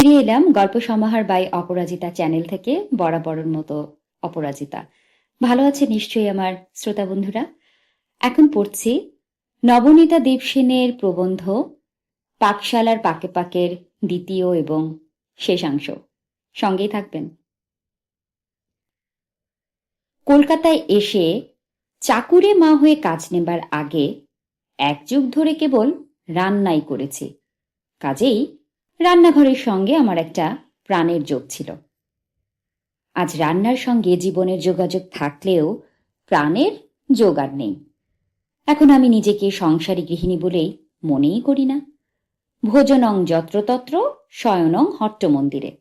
ফিরে এলাম গল্প সমাহার বাই অপরাজিতা চ্যানেল থেকে, বরাবরের মতো অপরাজিতা। ভালো আছে নিশ্চয়ই আমার শ্রোতা বন্ধুরা? এখন পড়ছি নবনীতা দেবসেনের প্রবন্ধ, পাকশালার পাকে পাকের দ্বিতীয় এবং শেষাংশ। সঙ্গেই থাকবেন। কলকাতায় এসে চাকুরে মা হয়ে কাজ নেবার আগে এক যুগ ধরে কেবল রান্নাই করেছি। কাজেই রান্নাঘরের সঙ্গে আমার একটা প্রাণের যোগ ছিল। আজ রান্নার সঙ্গে জীবনের যোগাযোগ থাকলেও প্রাণের যোগ আর নেই। এখন আমি নিজেকে সংসারী গৃহিণী বলেই মনেই করি না। ভোজনং যত্রতত্র, শয়নং হট্ট মন্দিরে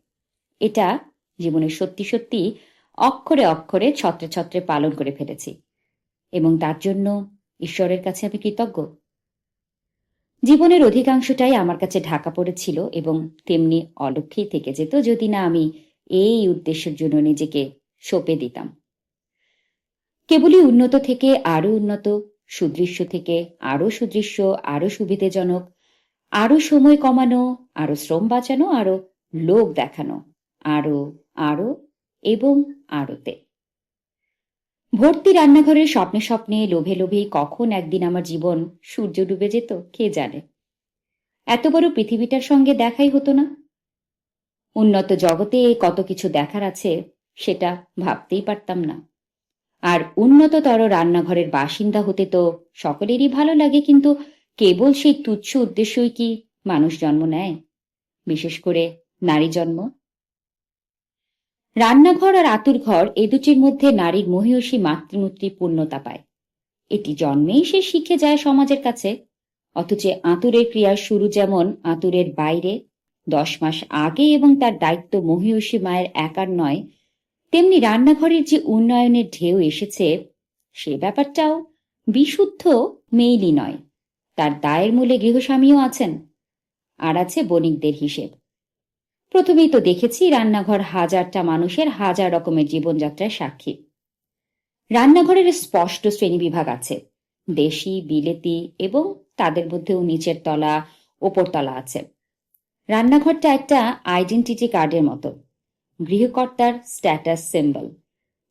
এটা জীবনের সত্যি সত্যি অক্ষরে অক্ষরে ছত্রে ছত্রে পালন করে ফেলেছি। এবং তার জন্য ঈশ্বরের কাছে আমি কৃতজ্ঞ। জীবনের অধিকাংশটাই আমার কাছে ঢাকা পড়েছিল এবং তেমনি অলক্ষেই থেকে যেত যদি না আমি এই উদ্দেশ্যের জন্য নিজেকে সঁপে দিতাম। কেবলই উন্নত থেকে আরও উন্নত, সুদৃশ্য থেকে আরও সুদৃশ্য আরও সুবিধেজনক আরও সময় কমানো আরও শ্রম বাঁচানো আরও লোক দেখানো আরও আরও এবং আরোতে। ভর্তি রান্নাঘরের স্বপ্নে স্বপ্নে, লোভে লোভে কখন একদিন আমার জীবন সূর্য ডুবে যেত, কে জানে? এত বড় পৃথিবীটার সঙ্গে দেখাই হতো না। উন্নত জগতে কত কিছু দেখার আছে, সেটা ভাবতেই পারতাম না। আর উন্নততর রান্নাঘরের বাসিন্দা হতে তো সকলেরই ভালো লাগে, কিন্তু কেবল সেই তুচ্ছ উদ্দেশ্যই কি মানুষ জন্ম নেয়? বিশেষ করে নারী জন্ম? রান্নাঘর আর আতুর ঘর এ দুটির মধ্যে নারীর মহিষী মাতৃমূর্তি পূর্ণতা পায়। এটি জন্মেই সে শিখে যায় সমাজের কাছে, অথচ আতুরের ক্রিয়ার শুরু যেমন আতুরের বাইরে, দশ মাস আগে এবং তার দায়িত্ব মহিষী মায়ের একার নয়, তেমনি রান্নাঘরের যে উন্নয়নের ঢেউ এসেছে, সে ব্যাপারটাও বিশুদ্ধ মেইলি নয়। তার দায়ের মূলে গৃহস্বামীও আছেন, আর আছে বণিকদের হিসেব। প্রথমেই তো দেখেছি রান্নাঘর হাজারটা মানুষের হাজার রকমের জীবনযাত্রার সাক্ষী। রান্নাঘরের স্পষ্ট শ্রেণীবিভাগ আছে। দেশি, বিলেতি এবং তাদের মধ্যেও নিচের তলা ওপর তলা আছে। রান্নাঘরটা একটা আইডেন্টিটি কার্ডের মতো। গৃহকর্তার স্ট্যাটাস সিম্বল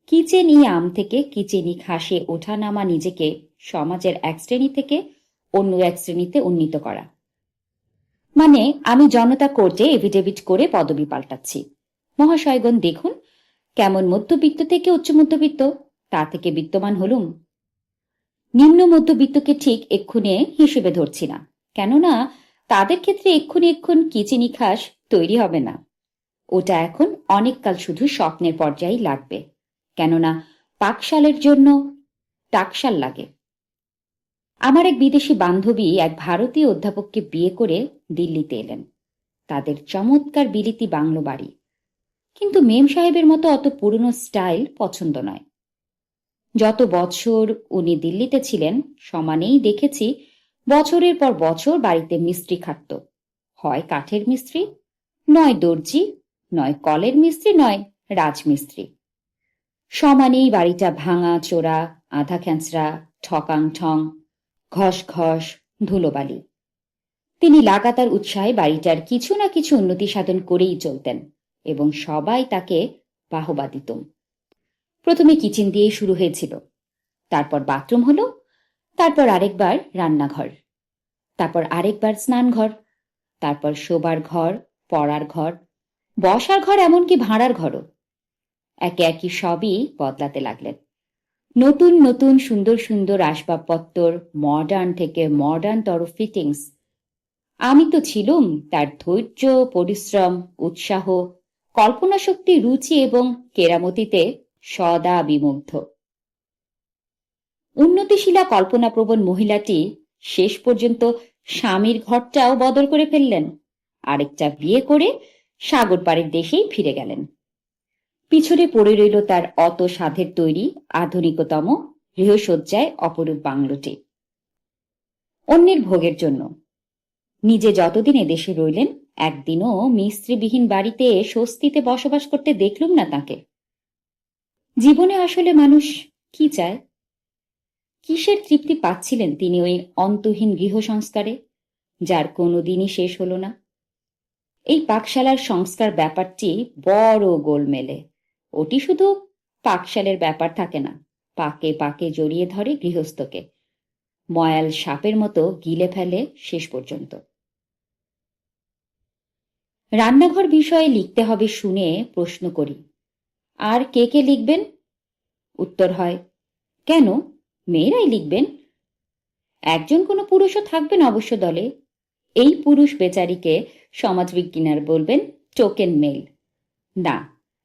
কিচেন ই আম থেকে কিচেনি খাসে ওঠা নামা নিজেকে সমাজের এক শ্রেণি থেকে অন্য এক শ্রেণীতে উন্নীত করা। মানে আমি জনতা কোর্টে এভিডেভিট করে পদবি পাল্টাচ্ছি। মহাশয়গণ, দেখুন, কেমন মধ্যবিত্ত থেকে উচ্চ মধ্যবিত্ত, তা থেকে বিত্তমান হলুম। নিম্ন মধ্যবিত্তকে ঠিক এক্ষুনি হিসেবে ধরছি না, কেননা তাদের ক্ষেত্রে এক্ষুনি এক্ষুন কিচিনি খাস তৈরি হবে না। ওটা এখন অনেককাল শুধু স্বপ্নের পর্যায়েই লাগবে, কেননা পাকশালের জন্য টাকশাল লাগে। আমার এক বিদেশি বান্ধবী এক ভারতীয় অধ্যাপককে বিয়ে করে দিল্লিতে এলেন। তাদের চমৎকার বিলিতি বাংলো বাড়ি। কিন্তু মেম সাহেবের মতো অত পুরনো স্টাইল পছন্দ নয়। যত বছর উনি দিল্লিতে ছিলেন, সমানেই দেখেছি বছরের পর বছর বাড়িতে মিস্ত্রি খাটত। হয় কাঠের মিস্ত্রি, নয় দর্জি, নয় কলের মিস্ত্রি, নয় রাজমিস্ত্রি। সমানেই বাড়িটা ভাঙা, চোরা, আধা খ্যাঁচড়া, ঠকাং ঠং ঘস ঘস ধুলোবালি। তিনি লাগাতার উৎসাহে বাড়িটার কিছু না কিছু উন্নতি সাধন করেই চলতেন এবং সবাই তাকে বাহবা দিত। প্রথমে কিচেন দিয়েই শুরু হয়েছিল। তারপর বাথরুম হলো, তারপর আরেকবার রান্নাঘর, তারপর আরেকবার স্নানঘর, তারপর শোবার ঘর, পড়ার ঘর, বসার ঘর এমনকি ভাড়ার ঘরও। একে একই সবই বদলাতে লাগলেন। নতুন নতুন, সুন্দর সুন্দর আসবাবপত্র মডার্ন থেকে মডার্ন তর ফিটিংস আমি তো ছিলুম তার ধৈর্য, পরিশ্রম, উৎসাহ কল্পনা শক্তি রুচি এবং কেরামতিতে সদা বিমুগ্ধ। উন্নতিশীলা কল্পনাপ্রবণ মহিলাটি শেষ পর্যন্ত স্বামীর ঘরটাও বদল করে ফেললেন। আরেকটা বিয়ে করে সাগর পাড়ের দেশেই ফিরে গেলেন। পিছনে পড়ে রইল তার অত সাধের তৈরি আধুনিকতম গৃহসজ্জায় অপরূপ বাংলোটি। অন্যের ভোগের জন্য নিজে যতদিন এদেশে রইলেন, একদিনও মিস্ত্রিবিহীন বাড়িতে স্বস্তিতে বসবাস করতে দেখলুম না তাকে। জীবনে আসলে মানুষ কি চায়? কিসের তৃপ্তি পাচ্ছিলেন তিনি ওই অন্তহীন গৃহ সংস্কারে যার কোনো দিনই শেষ হল না? এই পাকশালার সংস্কার ব্যাপারটি বড় গোলমেলে। ওটি শুধু পাকশালের ব্যাপার থাকে না, পাকে পাকে জড়িয়ে ধরে গৃহস্থকে। ময়াল সাপের মতো গিলে ফেলে শেষ পর্যন্ত। রান্নাঘর বিষয়ে লিখতে হবে শুনে প্রশ্ন করি। আর কে কে লিখবেন? উত্তর হয়, কেন? মেয়েরাই লিখবেন। একজন কোনো পুরুষও থাকবেন অবশ্য দলে। এই পুরুষ বেচারিকে সমাজবিজ্ঞানার বলবেন, টোকেন মেল। না,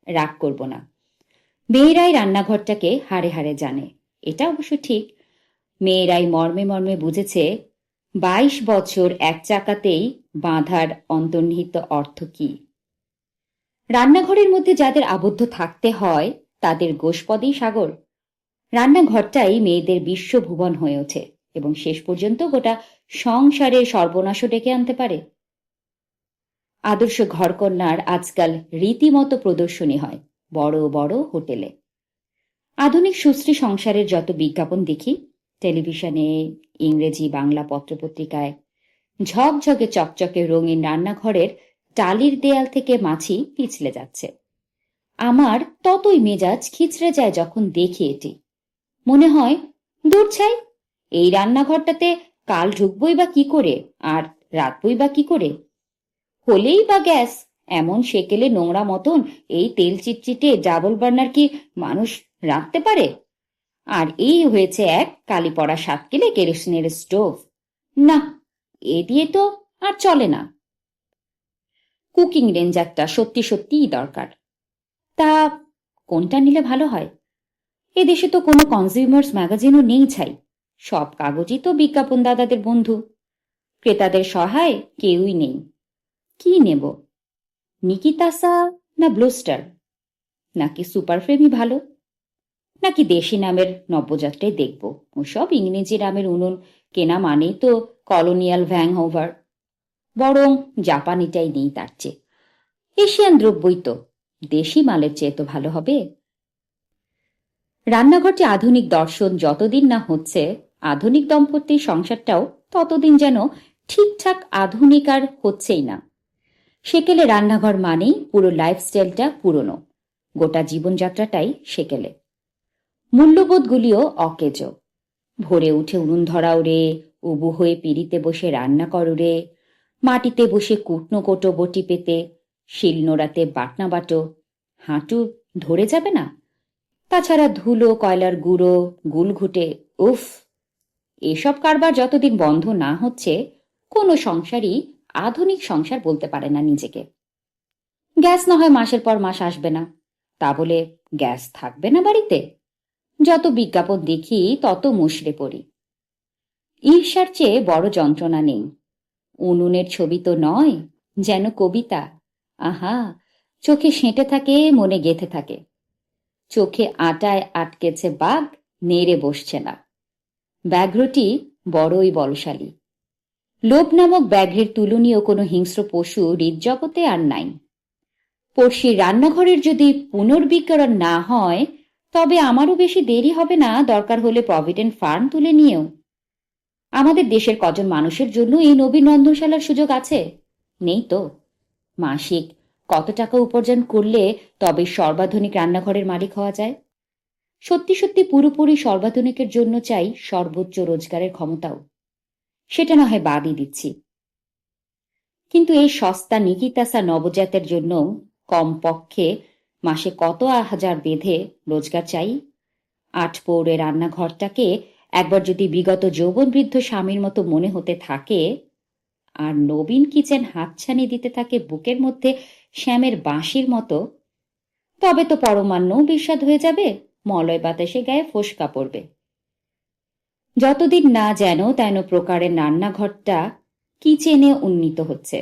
রাগ করব না। মেয়েরাই রান্নাঘরটাকে হাড়ে হাড়ে জানে, এটা অবশ্য ঠিক। মেয়েরাই মর্মে মর্মে বুঝেছে বাইশ বছর এক চাকাতেই বাঁধার অন্তর্নিহিত অর্থ কি? রান্নাঘরের মধ্যে যাদের আবদ্ধ থাকতে হয়, তাদের গোষ্পদেই সাগর। রান্নাঘরটাই মেয়েদের বিশ্বভুবন হয়ে ওঠে এবং শেষ পর্যন্ত গোটা সংসারের সর্বনাশও ডেকে আনতে পারে। আদর্শ ঘরকন্যার আজকাল রীতিমতো প্রদর্শনী হয় বড় বড় হোটেলে। আধুনিক সুশ্রী সংসারের যত বিজ্ঞাপন দেখি টেলিভিশনে, ইংরেজি বাংলা পত্রপত্রিকায়, ঝকঝকে চকচকে রঙিন রান্নাঘরের টালির দেয়াল থেকে মাছি পিছলে যাচ্ছে। আমার ততই মেজাজ খিচড়ে যায় যখন দেখি এটি। মনে হয়, দূর ছাই, এই রান্নাঘরটাতে কাল ঢুকবই বা কি করে, আর রাতবই বা কি করে? হলেই বা গ্যাস, এমন সেকেলে নোংরা মতন এই তেল চিটচিটে ডাবল বার্নার কি মানুষ রাখতে পারে? আর এই হয়েছে এক কালি পড়া সাত কিলে কেরোসিনের স্টোভ। না, এ দিয়ে তো আর চলে না। কুকিং রেঞ্জ একটা সত্যি সত্যিই দরকার। তা কোনটা নিলে ভালো হয়? এদেশে তো কোনো কনজিউমার্স ম্যাগাজিনও নেই ছাই। সব কাগজই তো বিজ্ঞাপন দাদাদের বন্ধু। ক্রেতাদের সহায় কেউই নেই। কি নেব? নিকিতাসা না ব্লোস্টার? নাকি সুপার ফ্রেমই ভালো? নাকি দেশি নামের নব্যযাত্রায় দেখব? ওসব ইংরেজি নামের উনুন কেনা মানেই তো কলোনিয়াল ভ্যাং হোভার বরং জাপানিটাই নেই তার চেয়ে। এশিয়ান দ্রব্যই তো। দেশি মালের চেয়ে তো ভালো হবে। রান্নাঘরটি আধুনিক দর্শন যতদিন না হচ্ছে, আধুনিক দম্পতির সংসারটাও ততদিন যেন ঠিকঠাক আধুনিক আর হচ্ছেই না। সেকেলে রান্নাঘর মানেই পুরো লাইফস্টাইলটা পুরনো। গোটা জীবনযাত্রাটাই সেকেলে। মূল্যবোধগুলিও অকেজ। ভোরে উঠে উনুন ধরাও রে, উবু হয়ে পিড়িতে বসে রান্না করো রে। মাটিতে বসে কুটনো কোটো বটি পেতে, শিল নোড়াতে বাটনা বাটো, হাঁটু ধরে যাবে না? তাছাড়া ধুলো, কয়লার গুঁড়ো গুলঘুটে উফ! এসব কারবার যতদিন বন্ধ না হচ্ছে, কোনো সংসারই আধুনিক সংসার বলতে পারে না নিজেকে। গ্যাস না হয় মাসের পর মাস আসবে না। তা বলে গ্যাস থাকবে না বাড়িতে? যত বিজ্ঞাপন দেখি, তত মুশড়ে পড়ি। ঈর্ষার চেয়ে বড় যন্ত্রণা নেই। উনুনের ছবি তো নয়, যেন কবিতা। আহা, চোখে সেঁটে থাকে, মনে গেথে থাকে। চোখে আটায় আটকেছে বাঘ, নেড়ে বসছে না। ব্যাঘ্রটি বড়ই বলশালী। লোভ নামক ব্যাঘ্রের তুলনীয় কোনো হিংস্র পশু হৃদজগতে আর নাই। পড়শির রান্নাঘরের যদি পুনর্বিকরণ না হয় তবে আমারও বেশি দেরি হবে না, দরকার হলে প্রভিডেন্ট ফার্ম তুলে নিয়েও। আমাদের দেশের কজন মানুষের জন্য এই নবীন রন্ধনশালার সুযোগ আছে? নেই তো। মাসিক কত টাকা উপার্জন করলে তবে সর্বাধুনিক রান্নাঘরের মালিক হওয়া যায়? সত্যি সত্যি পুরোপুরি সর্বাধুনিকের জন্য চাই সর্বোচ্চ রোজগারের ক্ষমতাও। সেটা না হয় বাদই দিচ্ছি। কিন্তু এই সস্তা নিকিতাসা নবজাতের জন্য কম পক্ষে মাসে কত হাজার বেঁধে রোজগার চাই? আট পৌরে রান্নাঘরটাকে একবার যদি বিগত যৌবনবৃদ্ধ স্বামীর মতো মনে হতে থাকে, আর নবীন কিচেন হাতছানি দিতে থাকে বুকের মধ্যে শ্যামের বাঁশির মতো, তবে তো পরমান্নও বিস্বাদ হয়ে যাবে, মলয় বাতাসে গায়ে ফোসকা পড়বে। যতদিন না যেন তেন প্রকারের রান্নাঘরটা কিচেনে উন্নীত হচ্ছে।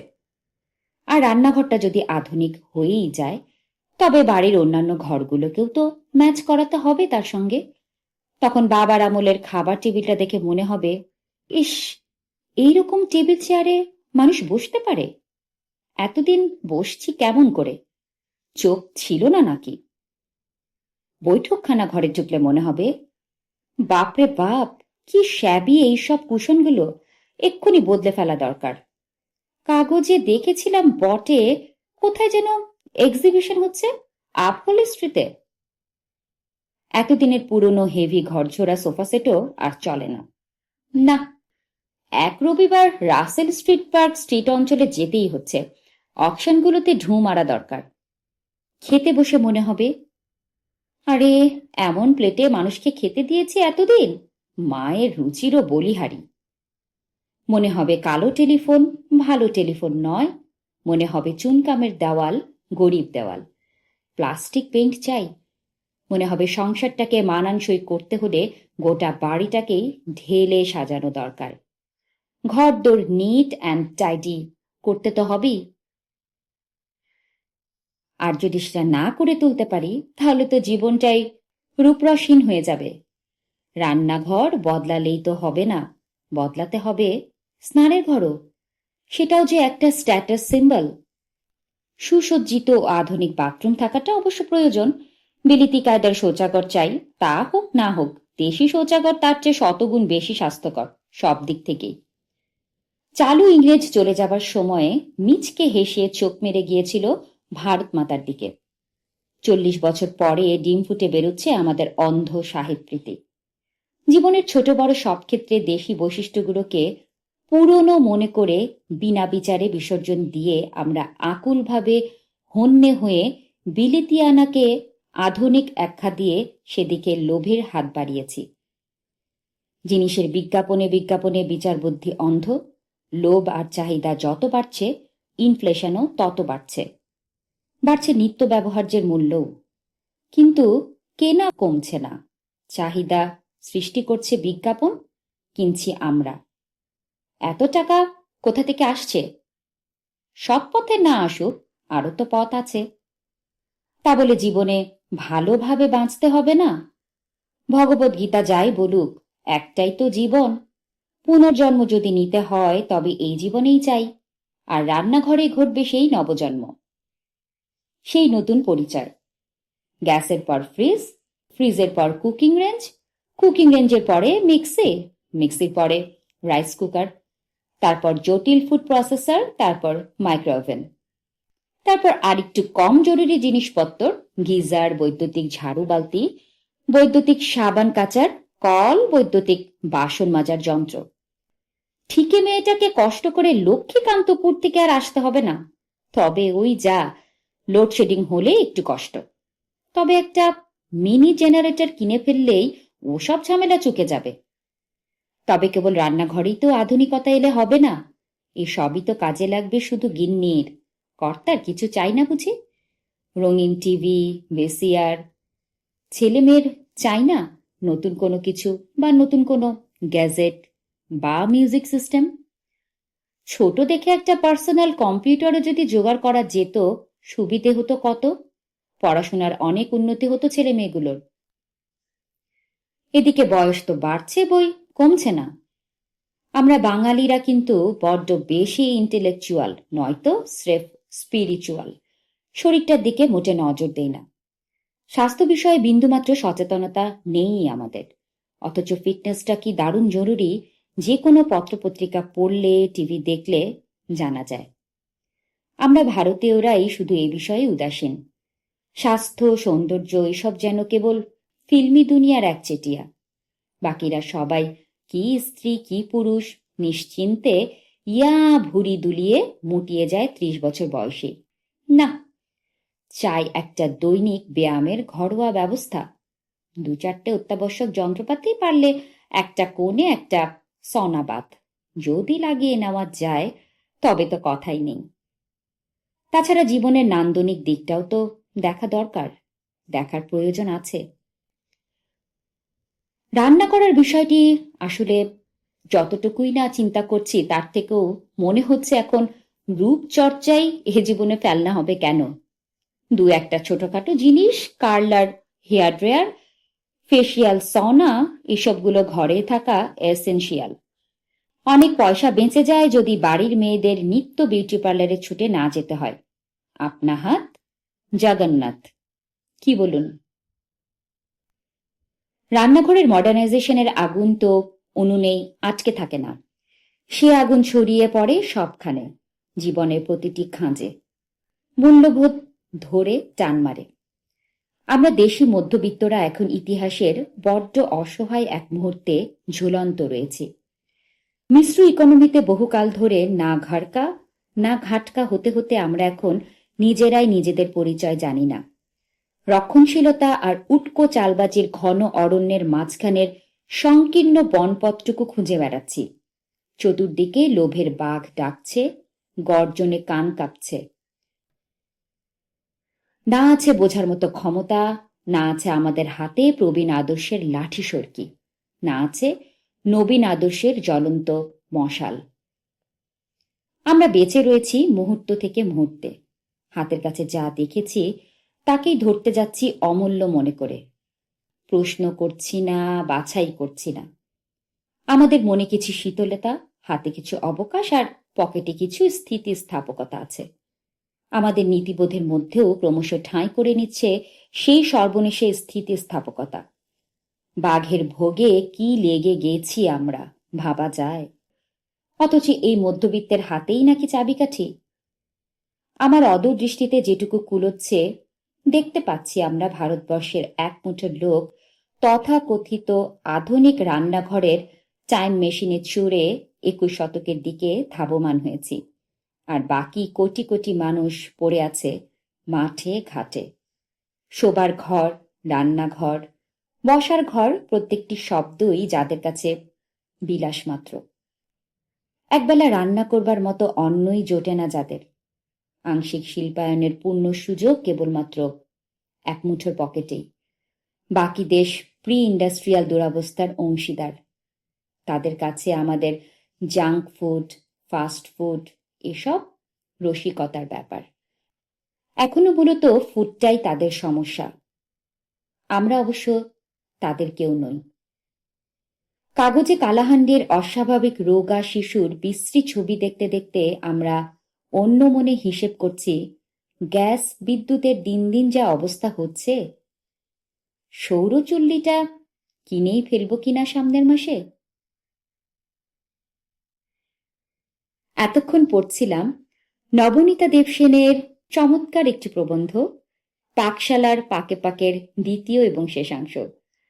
আর রান্নাঘরটা যদি আধুনিক হয়েই যায় তবে বাড়ির অন্যান্য ঘরগুলোকেও তো ম্যাচ করাতে হবে তার সঙ্গে। তখন বাবার আমলের খাবার টেবিলটা দেখে মনে হবে, ইস, এইরকম টেবিল চেয়ারে মানুষ বসতে পারে? এতদিন বসছি কেমন করে? চোখ ছিল না নাকি? বৈঠকখানা ঘরে ঢুকলে মনে হবে, বাপরে বাপ, কি শ্যাবি এইসব কুশনগুলো, এক্ষুনি বদলে ফেলা দরকার। কাগজে দেখেছিলাম বটে, কোথায় যেন এক্সিবিশন হচ্ছে আপহল স্ট্রিটে এতদিনের পুরনো হেভি ঘরঝোড়া সোফা সেটও আর চলে না। না, এক রবিবার রাসেল স্ট্রিট পার্ক স্ট্রিট অঞ্চলে যেতেই হচ্ছে। অকশনগুলোতে ঢু মারা দরকার। খেতে বসে মনে হবে, আরে, এমন প্লেটে মানুষকে খেতে দিয়েছে এতদিন? মায়ের রুচিরও বলিহারি। মনে হবে কালো টেলিফোন, ভালো টেলিফোন নয়। মনে হবে চুনকামের দেওয়াল গরিব দেওয়াল। প্লাস্টিক পেইন্ট চাই। মনে হবে সংসারটাকে মানানসই করতে হলে গোটা বাড়িটাকেই ঢেলে সাজানো দরকার। ঘর দোর নিট অ্যান্ড টাইডি করতে তো হবেই। আর যদি সেটা না করে তুলতে পারি, তাহলে তো জীবনটাই রূপরসহীন হয়ে যাবে। রান্নাঘর বদলালেই তো হবে না। বদলাতে হবে স্নানের ঘরও। সেটাও যে একটা স্ট্যাটাস সিম্বল সুসজ্জিত ও আধুনিক বাথরুম থাকাটা অবশ্য প্রয়োজন। বিলিতি কায়দার শৌচাগর চাই, তা হোক না হোক, দেশি শৌচাগর তার চেয়ে শতগুণ বেশি স্বাস্থ্যকর, সব দিক থেকেই। চালু ইংরেজ চলে যাবার সময়ে মিচকে হেসে চোখ মেরে গিয়েছিল ভারত মাতার দিকে। চল্লিশ বছর পরে ডিম ফুটে বেরোচ্ছে আমাদের অন্ধ সাহিত্যৃতি জীবনের ছোট বড় সব ক্ষেত্রে দেশি বৈশিষ্ট্যগুলোকে পুরনো মনে করে বিনা বিচারে বিসর্জন দিয়ে আমরা আকুলভাবে হন্যে হয়ে বিলিতিয়ানাকে আধুনিক একখা দিয়ে সেদিকে লোভের হাত বাড়িয়েছি। জিনিসের বিজ্ঞাপনে বিজ্ঞাপনে বিচার বুদ্ধি অন্ধ, লোভ আর চাহিদা যত বাড়ছে ইনফ্লেশনও তত বাড়ছে। বাড়ছে নিত্য ব্যবহার্যের মূল্যও। কিন্তু কেনা কমছে না। চাহিদা সৃষ্টি করছে বিজ্ঞাপন, কিনছি আমরা। এত টাকা কোথা থেকে আসছে? সব পথে না আসুক, আরও তো পথ আছে। তা বলে জীবনে ভালোভাবে বাঁচতে হবে না? ভগবত গীতা যাই বলুক, একটাই তো জীবন। পুনর্জন্ম যদি নিতে হয়, তবে এই জীবনেই চাই। আর রান্নাঘরে ঘটবে সেই নবজন্ম। সেই নতুন পরিচয়। গ্যাসের পর ফ্রিজ, ফ্রিজের পর কুকিং রেঞ্জ, কুকিং রেঞ্জের পরে মিক্সি, মিক্সির পরে রাইস কুকার। তারপর জটিল ফুড প্রসেসর তারপর মাইক্রোওভেন তারপর আরেকটু কম জরুরি জিনিসপত্র, গিজার, বৈদ্যুতিক ঝাড়ু বালতি, বৈদ্যুতিক সাবান কাচার, কল, বৈদ্যুতিক বাসন মাজার যন্ত্র। ঠিকই মেয়েটাকে কষ্ট করে লক্ষ্মীকান্তপুর থেকে আর আসতে হবে না। তবে ওই যা লোডশেডিং হলে একটু কষ্ট। তবে একটা মিনি জেনারেটর কিনে ফেললেই ওসব ঝামেলা চুকে যাবে। তবে কেবল রান্নাঘরেই তো আধুনিকতা এলে হবে না। এ সবই তো কাজে লাগবে শুধু গিন্নির। কর্তার কিছু চাই না বুঝি? রঙিন টিভি, বেসিয়ার। ছেলে মেয়ের চাই না? নতুন কোনো কিছু বা নতুন কোনো গ্যাজেট বা মিউজিক সিস্টেম? ছোট দেখে একটা পার্সোনাল কম্পিউটারও যদি জোগাড় করা যেত, সুবিধে হতো কত? পড়াশোনার অনেক উন্নতি হতো ছেলে মেয়েগুলোর। এদিকে বয়স তো বাড়ছে বই কমছে না। আমরা বাঙালিরা কিন্তু বড্ড বেশি ইন্টেলেকচুয়াল নয়তো স্রেফ স্পিরিচুয়াল শরীরটার দিকে মোটে নজর দেই না। স্বাস্থ্য বিষয়ে বিন্দুমাত্র সচেতনতা নেই আমাদের। অথচ ফিটনেসটা কি দারুণ জরুরি? যে কোনো পত্রপত্রিকা পড়লে টিভি দেখলে জানা যায়। আমরা ভারতীয়রাই শুধু এ বিষয়ে উদাসীন। স্বাস্থ্য, সৌন্দর্য, এসব যেন কেবল ফিল্মি দুনিয়ার একচেটিয়া বাকিরা সবাই কি স্ত্রী, কি পুরুষ নিশ্চিন্তে ইয়া ভুরি দুলিয়ে মুটিয়ে যায় ত্রিশ বছর বয়সে। না, চাই একটা দৈনিক ব্যায়ামের ঘরোয়া ব্যবস্থা। দু চারটে অত্যাবশ্যক যন্ত্রপাতি পারলে একটা কোণে একটা সনাবাত। যদি লাগিয়ে নেওয়া যায়, তবে তো কথাই নেই। তাছাড়া জীবনের নান্দনিক দিকটাও তো দেখা দরকার। দেখার প্রয়োজন আছে। রান্না করার বিষয়টি আসলে যতটুকুই না চিন্তা করছি, তার থেকেও মনে হচ্ছে এখন রূপচর্চাই এ জীবনে ফেলনা হবে কেন? দু একটা ছোটখাটো জিনিস, কার্লার হেয়ার ড্রায়ার, ফেসিয়াল সনা এসবগুলো ঘরে থাকা এসেনশিয়াল। অনেক পয়সা বেঁচে যায় যদি বাড়ির মেয়েদের নিত্য বিউটি পার্লারে ছুটে না যেতে হয়। আপনা হাত, জগন্নাথ। কি বলুন? রান্নাঘরের মডার্নাইজেশনের আগুন তো উনুনেই আটকে থাকে না। সে আগুন ছড়িয়ে পড়ে সবখানে, জীবনের প্রতিটি খাঁজে। মূল্যবোধ ধরে টান মারে। আমরা দেশি মধ্যবিত্তরা এখন ইতিহাসের বড্ড অসহায় এক মুহূর্তে ঝুলন্ত রয়েছে। মিশ্র ইকোনমিতে বহুকাল ধরে না ঘাড়কা, না ঘাটকা হতে হতে আমরা এখন নিজেরাই নিজেদের পরিচয় জানি না। রক্ষণশীলতা আর উটকো চালবাজির ঘন অরণ্যের মাঝখানের সংকীর্ণ বনপথটুকু খুঁজে বেড়াচ্ছি। চতুর্দিকে লোভের বাঘ ডাকছে, গর্জনে কান কাঁপছে। না আছে বোঝার মতো ক্ষমতা, না আছে আমাদের হাতে প্রবীণ আদর্শের লাঠি সরকি, না আছে নবীন আদর্শের জ্বলন্ত মশাল। আমরা বেঁচে রয়েছি মুহূর্ত থেকে মুহূর্তে। হাতের কাছে যা দেখেছি তাকেই ধরতে যাচ্ছি অমূল্য মনে করে। প্রশ্ন করছি না, বাছাই করছি না। আমাদের মনে কিছু শীতলতা, হাতে কিছু অবকাশ, আর পকেটে কিছু স্থিতিস্থাপকতা আছে। আমাদের নীতিবোধের মধ্যেও ক্রমশ ঠাঁই করে নিচ্ছে সেই সর্বনেশে স্থিতিস্থাপকতা। বাঘের ভোগে কি লেগে গেছি আমরা, ভাবা যায়। অথচ এই মধ্যবিত্তের হাতেই নাকি চাবিকাঠি। আমার অদূর দৃষ্টিতে যেটুকু কুলোচ্ছে দেখতে পাচ্ছি আমরা ভারতবর্ষের এক মুঠো লোক তথাকথিত আধুনিক রান্নাঘরের টাইম মেশিনে চড়ে একুশ শতকের দিকে ধাবমান হয়েছি। আর বাকি কোটি কোটি মানুষ পড়ে আছে মাঠে ঘাটে। শোবার ঘর, রান্নাঘর, বসার ঘর প্রত্যেকটি শব্দই যাদের কাছে বিলাস মাত্র একবেলা রান্না করবার মতো অন্নই জোটে না যাদের। আংশিক শিল্পায়নের পূর্ণ সুযোগ কেবলমাত্র এক মুঠোর পকেটেই বাকি দেশ প্রি ইন্ডাস্ট্রিয়াল দুরাবস্থার অংশীদার। তাদের কাছে আমাদের জাঙ্ক ফুড ফাস্ট ফুড এসব রসিকতার ব্যাপার। এখনও মূলত ফুডটাই তাদের সমস্যা। আমরা অবশ্য তাদের কেউ নই। কাগজে কালাহান্ডের অস্বাভাবিক রোগা শিশুর বিশ্রী ছবি দেখতে দেখতে আমরা অন্য মনে হিসেব করছি, গ্যাস বিদ্যুতের দিন দিন যা অবস্থা হচ্ছে? সৌরচুল্লিটা কিনেই ফেলব কিনা সামনের মাসে? এতক্ষণ পড়ছিলাম নবনীতা দেবসেনের চমৎকার একটি প্রবন্ধ, পাকশালার পাকে পাকের দ্বিতীয় এবং শেষাংশ।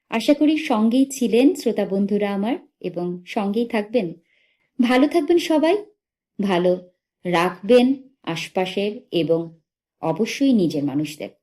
আশা করি সঙ্গেই ছিলেন শ্রোতা বন্ধুরা আমার এবং সঙ্গেই থাকবেন। ভালো থাকবেন সবাই, ভালো রাখবেন আশপাশের এবং অবশ্যই নিজের মানুষদের।